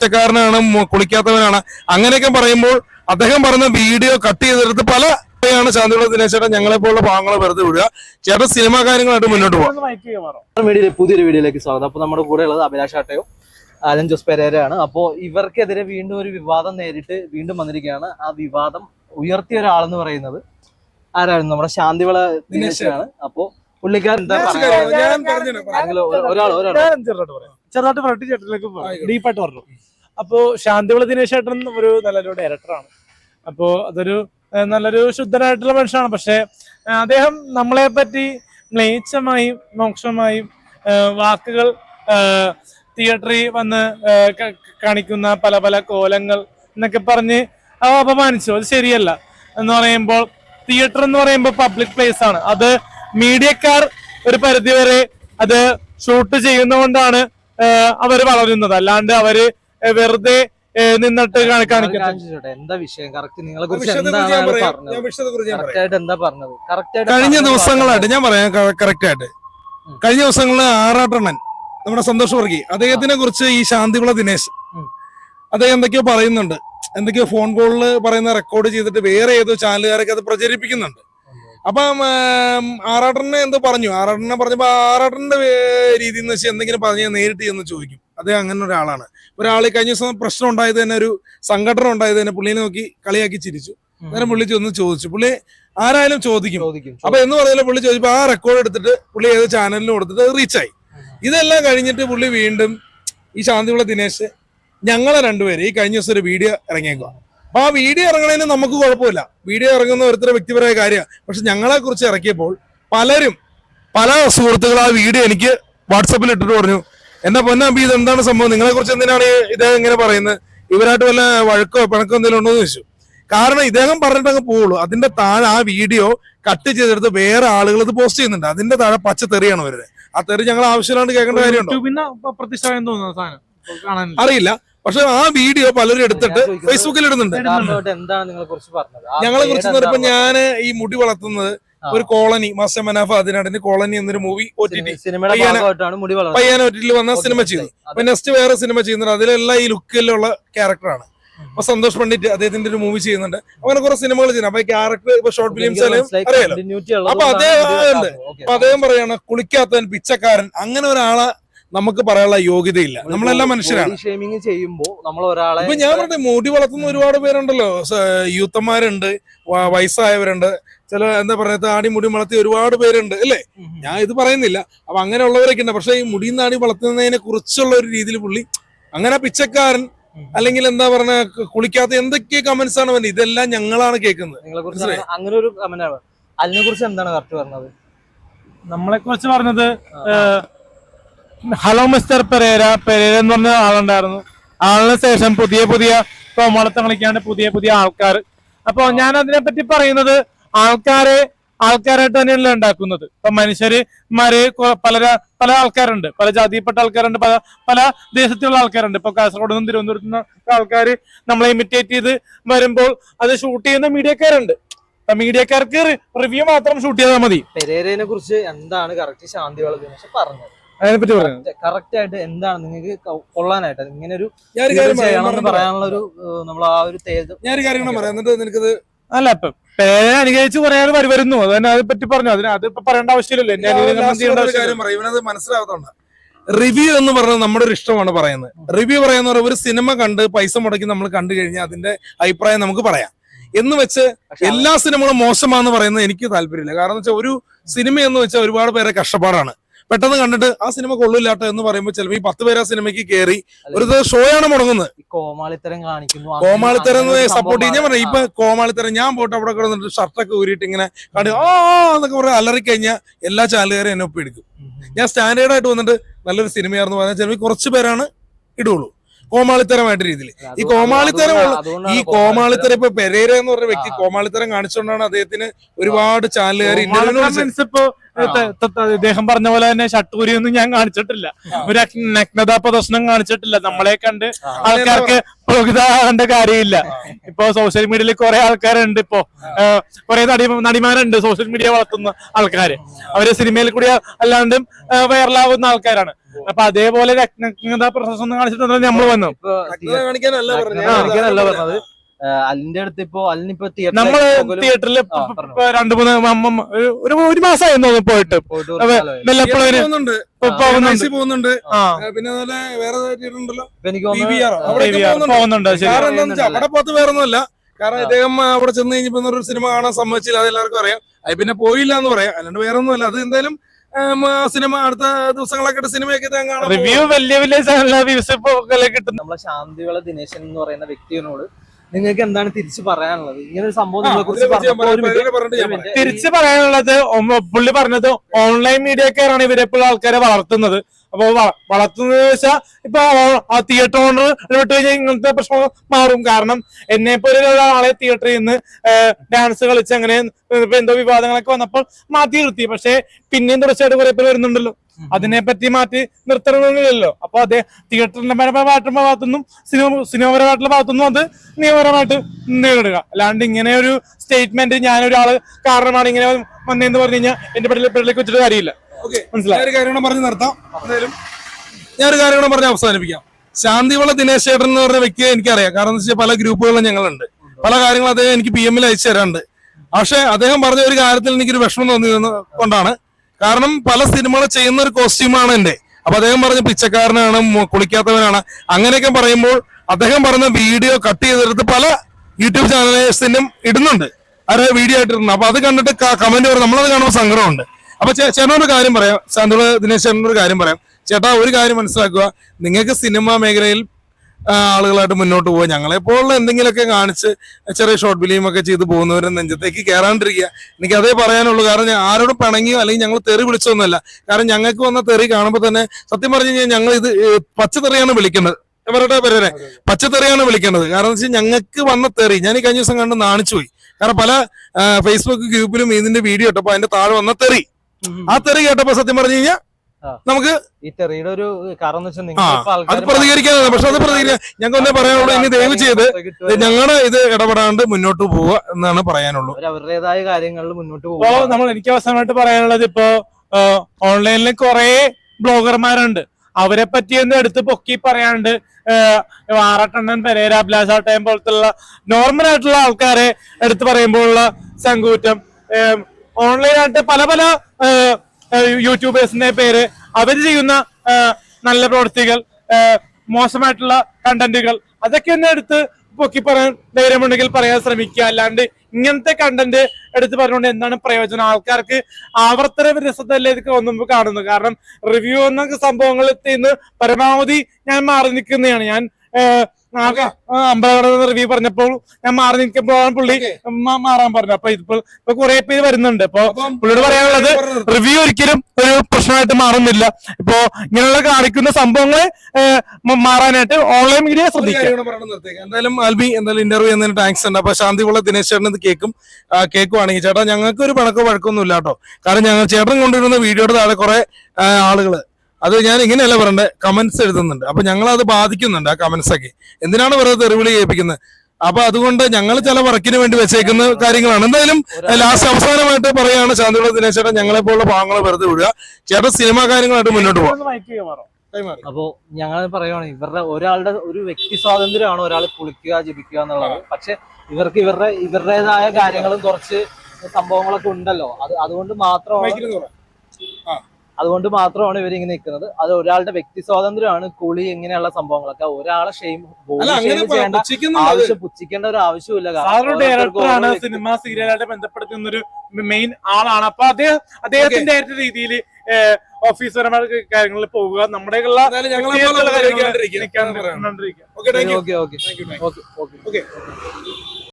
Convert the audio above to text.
കുറ്റക്കാരനാണ് കുളിക്കാത്തവനാണ്. അങ്ങനെയൊക്കെ പറയുമ്പോൾ അദ്ദേഹം പറഞ്ഞ വീഡിയോ കട്ട് ചെയ്തെടുത്ത് പല ാണ് ശാന്തിയുള്ള ദിനേശ് ചേട്ടൻ ഞങ്ങളെ പോലുള്ള ഭാഗങ്ങൾ വെറുതെ വിടുക. ചേട്ടൻ സിനിമാ കാര്യങ്ങളായിട്ട് മുന്നോട്ട് പോകാം വീഡിയോ പുതിയൊരു വീഡിയോയിലേക്ക് സ്വാഗതം. അപ്പൊ നമ്മുടെ കൂടെ ഉള്ളത് അഭിലാഷ് ആട്ടയോ ആലൻ ജോസ് പെരേരയാണ്. അപ്പോ ഇവർക്കെതിരെ വീണ്ടും ഒരു വിവാദം നേരിട്ട് വീണ്ടും വന്നിരിക്കുകയാണ്. ആ വിവാദം ഉയർത്തിയ ഒരാളെന്ന് പറയുന്നത് ആരായിരുന്നു? നമ്മുടെ ശാന്തിവിള ദിനേശനാണ്. അപ്പോ പുള്ളിക്കാരൻ എന്താ പറയാ ഞാൻ പറഞ്ഞു ഒരാൾ ഒരാൾ ചെറുതായിട്ട് പറയാം ചെറുതായിട്ട് പറഞ്ഞിട്ട് ചേട്ടനിലേക്ക് ഡീപ്പായിട്ട് പറഞ്ഞു. അപ്പോ ശാന്തിവിള ദിനേശ് ഏട്ടൻ ഒരു നല്ലൊരു ഡയറക്ടറാണ് അപ്പോ അതൊരു നല്ലൊരു ശുദ്ധനായിട്ടുള്ള മനുഷ്യനാണ്. പക്ഷെ അദ്ദേഹം നമ്മളെ പറ്റി മ്ലേച്ഛമായും മോക്ഷമായും വാക്കുകൾ തിയേറ്ററിൽ വന്ന് കാണിക്കുന്ന പല പല കോലങ്ങൾ എന്നൊക്കെ പറഞ്ഞ് അവ അപമാനിച്ചു. അത് ശരിയല്ല എന്ന് പറയുമ്പോൾ തിയേറ്റർ എന്ന് പറയുമ്പോൾ പബ്ലിക് പ്ലേസ് ആണ്. അത് മീഡിയക്കാർ ഒരു പരിധിവരെ അത് ഷൂട്ട് ചെയ്യുന്നതുകൊണ്ടാണ് അവർ വളരുന്നത്. അല്ലാണ്ട് അവർ വെറുതെ നിന്നിട്ട് എന്താ വിഷയം? കറക്റ്റ് നിങ്ങളെ കുറിച്ച് എന്താ പറഞ്ഞത്? കഴിഞ്ഞ ദിവസങ്ങളായിട്ട് ഞാൻ പറയാം. കറക്റ്റ് ആയിട്ട്. കഴിഞ്ഞ ദിവസങ്ങളിൽ ആറാട്ടണ്ണൻ നമ്മുടെ സന്തോഷ് വർഗി അദ്ദേഹത്തിനെ കുറിച്ച് ഈ ശാന്തിവിള ദിനേശ്. അദ്ദേഹം എന്തൊക്കെയോ പറയുന്നുണ്ട്. എന്തൊക്കെയോ ഫോൺ കോളിൽ പറയുന്ന റെക്കോർഡ് ചെയ്തിട്ട് വേറെ ഏതോ ചാനലുകാരൊക്കെ അത് പ്രചരിപ്പിക്കുന്നുണ്ട്. അപ്പം ആറാട്ടനെ എന്തോ പറഞ്ഞു. ആറാട്ടനെ പറഞ്ഞപ്പോ ആറാട്ടന്റെ രീതി എന്ന് വെച്ചാൽ എന്തെങ്കിലും പറഞ്ഞാൽ നേരിട്ട് ചെന്ന് ചോദിക്കും. അദ്ദേഹം അങ്ങനെ ഒരാളാണ്. ഒരാൾ കഴിഞ്ഞ ദിവസം പ്രശ്നം ഉണ്ടായത് തന്നെ ഒരു സംഘടന ഉണ്ടായത് തന്നെ പുള്ളിനെ നോക്കി കളിയാക്കി ചിരിച്ചു. അങ്ങനെ പുള്ളി ചെന്ന് ചോദിച്ചു. പുള്ളി ആരായാലും ചോദിക്കും. അപ്പൊ എന്ന് പറഞ്ഞാൽ പുള്ളി ചോദിച്ചപ്പോ ആ റെക്കോർഡ് എടുത്തിട്ട് പുള്ളി ഏത് ചാനലിലും കൊടുത്തിട്ട് റീച്ചായി ഇതെല്ലാം കഴിഞ്ഞിട്ട് പുള്ളി വീണ്ടും ഈ ശാന്തിയുള്ള ദിനേശ് ഞങ്ങളെ രണ്ടുപേര് ഈ കഴിഞ്ഞ ദിവസം ഒരു വീഡിയോ ഇറങ്ങിയേക്കുക അപ്പൊ ആ വീഡിയോ ഇറങ്ങണതിന് നമുക്ക് കുഴപ്പമില്ല. വീഡിയോ ഇറങ്ങുന്ന ഓരോരുത്തരുടെ വ്യക്തിപരമായ കാര്യമാണ്. പക്ഷെ ഞങ്ങളെ കുറിച്ച് ഇറക്കിയപ്പോൾ പലരും പല സുഹൃത്തുക്കൾ ആ വീഡിയോ എനിക്ക് വാട്സപ്പിൽ ഇട്ടിട്ട് പറഞ്ഞു. എന്നാ പൊന്നാമ്പി ഇത് എന്താണ് സംഭവം? നിങ്ങളെ കുറിച്ച് എന്തിനാണ് ഇദ്ദേഹം ഇങ്ങനെ പറയുന്നത്? ഇവരായിട്ട് വല്ല വഴക്കോ പിണക്കോ എന്തെങ്കിലും ഉണ്ടോ എന്ന് ചോദിച്ചു. കാരണം ഇദ്ദേഹം പറഞ്ഞിട്ട് അങ്ങ് പോവുള്ളൂ. അതിന്റെ താഴെ ആ വീഡിയോ കട്ട് ചെയ്തെടുത്ത് വേറെ ആളുകൾ ഇത് പോസ്റ്റ് ചെയ്യുന്നുണ്ട്. അതിന്റെ താഴെ പച്ച തെറിയാണ് വരുന്നത് ആ തെറി ഞങ്ങൾ ആവശ്യമില്ലാണ്ട് കേൾക്കേണ്ട കാര്യമുണ്ടോ? അറിയില്ല. പക്ഷെ ആ വീഡിയോ പലരും എടുത്തിട്ട് ഫേസ്ബുക്കിൽ ഇടുന്നുണ്ട് ഞങ്ങളെ കുറിച്ച് ഇപ്പൊ ഞാൻ ഞാൻ ഈ മുടി വളർത്തുന്നത് ഒരു കോളനി മാസ്റ്റർ മനാഫ അതിനാടിന് കോളനി എന്നൊരു മൂവി ഒ ടി ടി പയ്യാന ഒ ടി വന്ന സിനിമ ചെയ്തു. അപ്പൊ നെക്സ്റ്റ് വേറെ സിനിമ ചെയ്യുന്നുണ്ട്. അതിലെല്ലാം ഈ ലുക്കിലുള്ള ക്യാരക്ടറാണ് അപ്പൊ സന്തോഷ് പണ്ഡിറ്റ് അദ്ദേഹത്തിന്റെ ഒരു മൂവി ചെയ്യുന്നുണ്ട്. അങ്ങനെ കുറെ സിനിമകൾ ചെയ്യുന്നത് അപ്പൊ ക്യാരക്ടർ ഇപ്പൊ ഷോർട്ട് ഫിലിംസ് അറിയാലോ. അപ്പൊ അതേ. അപ്പൊ അദ്ദേഹം പറയാണ് കുളിക്കാത്തവൻ പിച്ചക്കാരൻ. അങ്ങനെ ഒരാളെ നമുക്ക് പറയാനുള്ള യോഗ്യതയില്ല. നമ്മളെല്ലാം മനുഷ്യരാണ്. ബോഡി ഷേമിങ് ചെയ്യുമ്പോ നമ്മൾ ഒരാളെ ഇപ്പൊ ഞാൻ പറഞ്ഞ മുടി വളർത്തുന്ന ഒരുപാട് പേരുണ്ടല്ലോ. യൂത്തന്മാരുണ്ട് വയസ്സായവരുണ്ട്. ചില എന്താ പറയുക താടി മുടി വളർത്തിയ ഒരുപാട് പേരുണ്ട് അല്ലേ? ഞാൻ ഇത് പറയുന്നില്ല. അപ്പൊ അങ്ങനെയുള്ളവരൊക്കെ ഉണ്ട്. പക്ഷെ ഈ മുടിയും നാടി വളർത്തുന്നതിനെ കുറിച്ചുള്ള ഒരു രീതിയിൽ പുള്ളി അങ്ങനെ പിച്ചക്കാരൻ അല്ലെങ്കിൽ എന്താ പറഞ്ഞ കുളിക്കാത്ത എന്തൊക്കെ കമന്റ്സ് ആണ് വരുന്നത് ഇതെല്ലാം ഞങ്ങളാണ് കേൾക്കുന്നത്. അങ്ങനെ ഒരു കമന്റാണ് അതിനെ കുറിച്ച് എന്താണ് കറക്റ്റ് പറഞ്ഞത്? നമ്മളെ കുറിച്ച് പറഞ്ഞത് ഹലോ മിസ്റ്റർ പെരേര പെരേര എന്ന് പറഞ്ഞ ആളുണ്ടായിരുന്നു. ആളിന് ശേഷം പുതിയ പുതിയ കോമളത്തം കളിക്കാണ്ട് പുതിയ പുതിയ ആൾക്കാർ. അപ്പൊ ഞാൻ അതിനെ പറ്റി പറയുന്നത് ആൾക്കാരെ ആൾക്കാരായിട്ട് തന്നെയല്ല ഉണ്ടാക്കുന്നത്. ഇപ്പൊ മനുഷ്യര് മാര് പല പല ആൾക്കാരുണ്ട്. പല ജാതിയിൽപ്പെട്ട ആൾക്കാരുണ്ട്. പല പല ദേശത്തുള്ള ആൾക്കാരുണ്ട്. ഇപ്പൊ കാസർഗോഡ് നിന്നും തിരുവനന്തപുരത്ത് നിന്ന് ആൾക്കാർ നമ്മളെ ഇമിറ്റേറ്റ് ചെയ്ത് വരുമ്പോൾ അത് ഷൂട്ട് ചെയ്യുന്ന മീഡിയക്കാരുണ്ട്. മീഡിയക്കാർക്ക് റിവ്യൂ മാത്രം ഷൂട്ട് ചെയ്താൽ മതി. പെരേരനെ കുറിച്ച് എന്താണ് കറക്റ്റ് ശാന്തി വളർത്തി പറഞ്ഞത്. അതിനെപ്പറ്റി കറക്റ്റ് ആയിട്ട് എന്താണ് നിങ്ങൾക്ക് കൊള്ളാനായിട്ട്? ഇങ്ങനെ ഒരു ചെയ്യണമെന്ന് പറയാനുള്ള ഒരു നമ്മൾ ആ ഒരു തേജ് ഞാനൊരു കാര്യം പറയാം. എന്നിട്ട് നിനക്കത് അല്ല ഇപ്പൊ പേരെ അനുകരിച്ച് കുറെ വരി വരുന്നു. അത് തന്നെ അത് പറ്റി പറഞ്ഞു. അതിന് അത് ഇപ്പൊ പറയേണ്ട ആവശ്യമില്ലല്ലോ. എന്റെ ഇവനത് മനസ്സിലാവാത്തോണ്ട. റിവ്യൂ എന്ന് പറഞ്ഞാൽ നമ്മുടെ ഒരു ഇഷ്ടമാണ് പറയുന്നത്. റിവ്യൂ പറയുന്ന ഒരു സിനിമ കണ്ട് പൈസ മുടക്കി നമ്മൾ കണ്ടു കഴിഞ്ഞാൽ അതിന്റെ അഭിപ്രായം നമുക്ക് പറയാം. എന്ന് വെച്ച് എല്ലാ സിനിമകളും മോശമാണെന്ന് പറയുന്നത് എനിക്ക് താല്പര്യമില്ല. കാരണം വെച്ചാൽ ഒരു സിനിമ എന്ന് വെച്ചാൽ ഒരുപാട് പേരെ കഷ്ടപ്പാടാണ്. പെട്ടെന്ന് കണ്ടിട്ട് ആ സിനിമ കൊള്ളില്ലാട്ടോ എന്ന് പറയുമ്പോൾ ചിലപ്പോൾ ഈ പത്ത് പേര് ആ സിനിമയ്ക്ക് കയറി ഒരു ഷോയാണ് മുടങ്ങുന്നത്. കോമാളിത്തരം കാണിക്കുന്നു. കോമാളിത്തരം സപ്പോർട്ട് ചെയ്യാൻ പറഞ്ഞു. ഇപ്പൊ കോമാളിത്തരം ഞാൻ പോട്ട് അവിടെ കിടന്നിട്ട് ഷർട്ടൊക്കെ ഊരിയിട്ട് ഇങ്ങനെ കണ്ടു ആ എന്നൊക്കെ പറഞ്ഞാൽ അലറി കഴിഞ്ഞാൽ എല്ലാ ചാനലുകാരും എന്നെ ഒപ്പിയെടുക്കും. ഞാൻ സ്റ്റാൻഡേർഡ് ആയിട്ട് വന്നിട്ട് നല്ലൊരു സിനിമയാണെന്ന് പറഞ്ഞാൽ ചിലപ്പോൾ കുറച്ച് പേരാണ് ഇടുള്ളൂ. കോമാളിത്തരമായിട്ട് രീതിയിൽ ഈ കോമാളിത്തരം ഈ കോമാളിത്തരം. ഇപ്പൊ പെരേര എന്ന് പറഞ്ഞ വ്യക്തി കോമാളിത്തരം കാണിച്ചുകൊണ്ടാണ് അദ്ദേഹത്തിന് ഒരുപാട് ചാനലുകാർ ഇന്റർവ്യൂ ഇദ്ദേഹം പറഞ്ഞ പോലെ തന്നെ ഷട്ടൂരി ഒന്നും ഞാൻ കാണിച്ചിട്ടില്ല. ഒരു നഗ്നതാ പ്രദർശനം കാണിച്ചിട്ടില്ല. നമ്മളെ കണ്ട്. ആൾക്കാർക്ക് പ്രകൃതാകേണ്ട കാര്യമില്ല. ഇപ്പൊ സോഷ്യൽ മീഡിയയിൽ കുറെ ആൾക്കാരുണ്ട് ഇപ്പൊ. കുറെ നടി നടിമാരുണ്ട് സോഷ്യൽ മീഡിയ വളർത്തുന്ന ആൾക്കാര്. അവർ സിനിമയിൽ കൂടി അല്ലാണ്ടും വൈറലാവുന്ന ആൾക്കാരാണ്. അപ്പൊ അതേപോലെ നഗ്നതാ പ്രദർശനം കാണിച്ചിട്ടുണ്ടെങ്കിൽ നമ്മൾ വന്നു. കാണിക്കാനല്ല പറഞ്ഞത്. അലിന്റെ അടുത്ത് ഇപ്പോ അലിനിപ്പോ നമ്മൾ തിയേറ്ററിൽ തിയേറ്ററിൽ രണ്ടു മൂന്ന് ഒരു- ഒരു തോന്നുന്നു പോയിട്ട്. പോകുന്നുണ്ട്. പിന്നെ വേറെ ഉണ്ടല്ലോ? പോകുന്നുണ്ട്. ശരി കാരണം അവിടെ പോത്ത് വേറെ ഒന്നുമല്ല കാരണം അദ്ദേഹം അവിടെ ചെന്ന് കഴിഞ്ഞപ്പോ ഒരു സിനിമ കാണാൻ സമ്മതിച്ചില്ല അത് എല്ലാവർക്കും അറിയാം. അത് പിന്നെ പോയില്ല എന്ന് പറയാം. അല്ലാണ്ട് വേറെ ഒന്നുമല്ല. അത് എന്തായാലും ആ, സിനിമ അടുത്ത ദിവസങ്ങളൊക്കെ സിനിമയൊക്കെ റിവ്യൂ വലിയ വലിയ കിട്ടുന്നു നമ്മളെ ശാന്തിവിള ദിനേശൻ എന്ന് പറയുന്ന വ്യക്തിയോട് നിങ്ങൾക്ക് എന്താണ് തിരിച്ചു പറയാനുള്ളത്? ഇങ്ങനെ ഒരു സംഭവം നിങ്ങളെ കുറിച്ച്. തിരിച്ചു പറയാനുള്ളത് പുള്ളി പറഞ്ഞത് ഓൺലൈൻ മീഡിയക്കാരാണ് ഇവരെപ്പോഴും ഇപ്പോൾ ആൾക്കാരെ വളർത്തുന്നത്. അപ്പൊ വളർത്തുന്നത് വെച്ചാൽ ഇപ്പൊ ആ തിയേറ്റർ ഓണർ ഇടപെട്ട് കഴിഞ്ഞാൽ ഇങ്ങനത്തെ പ്രശ്നം മാറും. കാരണം എന്നെ പോലെ ഒരാളെ തിയേറ്ററിൽ നിന്ന് ഡാൻസ് കളിച്ച് അങ്ങനെ ഇപ്പൊ എന്തോ വിവാദങ്ങളൊക്കെ വന്നപ്പോൾ മാറ്റി നിർത്തി. പക്ഷെ പിന്നെയും തുടർച്ചയായിട്ട് കുറെ പേര് വരുന്നുണ്ടല്ലോ. അതിനെ പറ്റി മാറ്റി നിർത്തണമെന്നില്ലല്ലോ. അപ്പൊ അതെ തിയേറ്ററിന്റെ പരമായിട്ടുള്ള ഭാഗത്തുനിന്നും സിനിമ സിനിമപരമായിട്ടുള്ള ഭാഗത്തുനിന്നും അത് നിയമപരമായിട്ട് നേരിടുക. അല്ലാണ്ട് ഇങ്ങനെ ഒരു സ്റ്റേറ്റ്മെന്റ് ഞാനൊരാൾ കാരണമാണ് ഇങ്ങനെ വന്നതെന്ന് പറഞ്ഞു കഴിഞ്ഞാൽ എന്റെ പെടലേക്ക് വെച്ചിട്ട് കാര്യമില്ല. മനസ്സിലായി. ഞാനൊരു കാര്യം കൂടെ പറഞ്ഞ് നിർത്താം. എന്തായാലും ഞാനൊരു കാര്യം കൂടെ പറഞ്ഞ് അവസാനിപ്പിക്കാം. ശാന്തിവള ദിനേശ് ചേട്ടൻ എന്ന് പറഞ്ഞ വ്യക്തിയെ എനിക്കറിയാം. കാരണം എന്താ വെച്ചാൽ പല ഗ്രൂപ്പുകളും ഞങ്ങളുണ്ട്. പല കാര്യങ്ങളും അദ്ദേഹം എനിക്ക് പി എമ്മിൽ അയച്ചു തരാറുണ്ട്. പക്ഷെ അദ്ദേഹം പറഞ്ഞ ഒരു കാര്യത്തിൽ എനിക്കൊരു വിഷമം തോന്നിയത് കൊണ്ടാണ്. കാരണം പല സിനിമകൾ ചെയ്യുന്ന ഒരു കോസ്റ്റ്യൂമാണ് എന്റെ അപ്പൊ അദ്ദേഹം പറഞ്ഞ പിച്ചക്കാരനാണ് കുളിക്കാത്തവനാണ്. അങ്ങനെയൊക്കെ പറയുമ്പോൾ അദ്ദേഹം പറഞ്ഞ വീഡിയോ കട്ട് ചെയ്തെടുത്ത് പല യൂട്യൂബ് ചാനലേഴ്സിനും ഇടുന്നുണ്ട്. അവരെ വീഡിയോ ആയിട്ട് ആയിട്ടിരുന്നു അപ്പൊ അത് കണ്ടിട്ട് കമന്റ് പറഞ്ഞു നമ്മളത് കാണുമ്പോൾ സങ്കടമുണ്ട്. അപ്പൊ ചേട്ടനോട് കാര്യം പറയാം. ശാന്തുള ദിനേശ് ചേട്ടനോട് കാര്യം പറയാം. ചേട്ടാ ഒരു കാര്യം മനസ്സിലാക്കുക. നിങ്ങൾക്ക് സിനിമാ മേഖലയിൽ ആളുകളായിട്ട് മുന്നോട്ട് പോവുക. ഞങ്ങളെ പോലുള്ള എന്തെങ്കിലുമൊക്കെ കാണിച്ച് ചെറിയ ഷോർട്ട് ഫിലിം ഒക്കെ ചെയ്ത് പോകുന്നവരെ നെഞ്ചത്തേക്ക് കയറാണ്ടിരിക്കുക എനിക്ക് അതേ പറയാനുള്ളൂ. കാരണം ഞാൻ ആരോടും പിണങ്ങിയോ അല്ലെങ്കിൽ ഞങ്ങൾ തെറി വിളിച്ചൊന്നുമല്ല കാരണം ഞങ്ങൾക്ക് വന്ന തെറി കാണുമ്പോൾ തന്നെ സത്യം പറഞ്ഞു കഴിഞ്ഞാൽ ഞങ്ങൾ ഇത് ഏ, പച്ചത്തെറിയാണ് വിളിക്കുന്നത്. ഇവരുടെ പേരെ പച്ചത്തെറിയാണ് വിളിക്കേണ്ടത് കാരണം വെച്ചാൽ ഞങ്ങൾക്ക് വന്ന തെറി ഞാൻ ഈ കഴിഞ്ഞ ദിവസം കണ്ട് നാണിച്ചു പോയി. കാരണം പല ഫേസ്ബുക്ക് ഗ്രൂപ്പിലും ഇതിന്റെ വീഡിയോ ഇട്ടപ്പോ അതിന്റെ താഴെ വന്ന തെറി. ആ തെറി കേട്ടപ്പോ സത്യം പറഞ്ഞു കഴിഞ്ഞാൽ നമുക്ക് ഈ തെറിയുടെ ഒരു കാരണം അത് ആൾക്കാര് പ്രതികരിക്കാനാണ്. പക്ഷെ അത് പ്രതികരിക്കാൻ ഞങ്ങൾക്ക് ഒന്നേ പറയാനുള്ളൂ. ഇനി ദയവ് ചെയ്ത് ഞങ്ങളുടെ ഇത് ഇടപെടാണ്ട് മുന്നോട്ട് പോവുക എന്നാണ് പറയാനുള്ളൂ. അവർ അവരുടേതായ കാര്യങ്ങളിൽ മുന്നോട്ട് ഇപ്പോ പോകും നമ്മൾ എനിക്ക് അവസാനമായിട്ട് പറയാനുള്ളത് ഇപ്പോ ഓൺലൈനിൽ കുറെ ബ്ലോഗർമാരുണ്ട്. അവരെ പറ്റിയൊന്നും എടുത്ത് പൊക്കി പറയാണ്ട് ആറട്ടണ്ണൻ പെരേര അഭിലാഷാട്ടയം പോലത്തുള്ള നോർമൽ ആയിട്ടുള്ള ആൾക്കാരെ എടുത്ത് പറയുമ്പോഴുള്ള സങ്കൂറ്റം ഓൺലൈനായിട്ട് പല പല യൂട്യൂബേഴ്സിന്റെ പേര് അവർ ചെയ്യുന്ന നല്ല പ്രവൃത്തികൾ മോശമായിട്ടുള്ള കണ്ടന്റുകൾ. അതൊക്കെ ഒന്ന് എടുത്ത് പൊക്കി പറയാൻ ധൈര്യമുണ്ടെങ്കിൽ പറയാൻ ശ്രമിക്കുക. അല്ലാണ്ട് ഇങ്ങനത്തെ കണ്ടന്റ് എടുത്ത് പറഞ്ഞുകൊണ്ട് എന്താണ് പ്രയോജനം? ആൾക്കാർക്ക് ആവർത്തന രസത്തല്ലേ ഇതൊക്കെ ഒന്നും കാണുന്നു കാരണം റിവ്യൂ എന്ന സംഭവങ്ങളിൽ നിന്ന് പരമാവധി ഞാൻ മാറി നിൽക്കുന്നതാണ്. ഞാൻ ഏഹ്, ആകെ അമ്പലം റിവ്യൂ പറഞ്ഞപ്പോൾ ഞാൻ മാറി നിൽക്കുമ്പോഴാണ് പുള്ളി മാറാൻ പറഞ്ഞു അപ്പൊ ഇതിപ്പോ ഇപ്പൊ കുറെ പേര് വരുന്നുണ്ട്. ഇപ്പൊ പുള്ളിയോട് പറയാനുള്ളത് റിവ്യൂ ഒരിക്കലും ഒരു പ്രശ്നമായിട്ട് മാറുന്നില്ല. ഇപ്പോ ഇങ്ങനെയുള്ള കാണിക്കുന്ന സംഭവങ്ങളെ മാറാനായിട്ട് ഓൺലൈൻ മീഡിയ ശ്രദ്ധിക്കും എന്തായാലും ആൽബി എന്തായാലും ഇന്റർവ്യൂ ചെയ്യുന്നതിന് താങ്ക്സ് ഉണ്ട്. അപ്പൊ ശാന്തികുള്ള ദിനേശ് ചേട്ടൻ ഇത് കേൾക്കും കേൾക്കുവാണെങ്കിൽ ചേട്ടാ ഞങ്ങൾക്ക് ഒരു പണക്കോ വഴക്കൊന്നും ഇല്ല കേട്ടോ. കാരണം ഞങ്ങൾ ചേട്ടൻ കൊണ്ടുവരുന്ന വീഡിയോയുടെ താഴെ കുറെ ആളുകൾ അത് ഞാൻ ഇങ്ങനെയല്ല പറയണ്ടേ കമന്റ്സ് എഴുതുന്നുണ്ട്. അപ്പൊ ഞങ്ങൾ അത് ബാധിക്കുന്നുണ്ട് ആ കമന്റ്സ് ഒക്കെ. എന്തിനാണ് വെറുതെ തെറിവിളി കേൾപ്പിക്കുന്നത് അപ്പൊ അതുകൊണ്ട് ഞങ്ങൾ ചില വർക്കിന് വേണ്ടി വെച്ചേക്കുന്ന കാര്യങ്ങളാണ്. എന്തായാലും ലാസ്റ്റ് അവസാനമായിട്ട് പറയാണ് ശാന്തിയുള്ള ദിനേശ് ചേട്ടൻ ഞങ്ങളെ പോലുള്ള ഭാഗങ്ങൾ വെറുതെ വിടുക. ചേട്ടൻ സിനിമാ കാര്യങ്ങളായിട്ട് മുന്നോട്ട് പോകാം അപ്പോ ഞങ്ങൾ പറയുകയാണ് ഇവരുടെ ഒരാളുടെ ഒരു വ്യക്തി സ്വാതന്ത്ര്യമാണ് ഒരാൾ കുളിക്കുക ജപിക്കുക എന്നുള്ളത്. പക്ഷെ ഇവർക്ക് ഇവരുടെ ഇവരുടേതായ കാര്യങ്ങളും കുറച്ച് സംഭവങ്ങളൊക്കെ ഉണ്ടല്ലോ. അത് അതുകൊണ്ട് മാത്രമാണ്. അതുകൊണ്ട് മാത്രമാണ് ഇവർ ഇങ്ങനെ നിൽക്കുന്നത്. അത് ഒരാളുടെ വ്യക്തി സ്വാതന്ത്ര്യമാണ്. കുളി ഇങ്ങനെയുള്ള സംഭവങ്ങളൊക്കെ. ഒരാളെ ഷെയിം ആവശ്യം പുച്ഛിക്കേണ്ട ഒരു ആവശ്യമില്ല ഡയറക്ടറാണ് സിനിമ സീരിയലായിട്ട് ബന്ധപ്പെടുത്തുന്ന ഒരു മെയിൻ ആളാണ്. അപ്പൊ അദ്ദേഹം അദ്ദേഹത്തിന്റെ രീതിയിൽ ഓഫീസർമാരുടെ കാര്യങ്ങളിൽ പോവുക നമ്മുടെ. Okay okay okay okay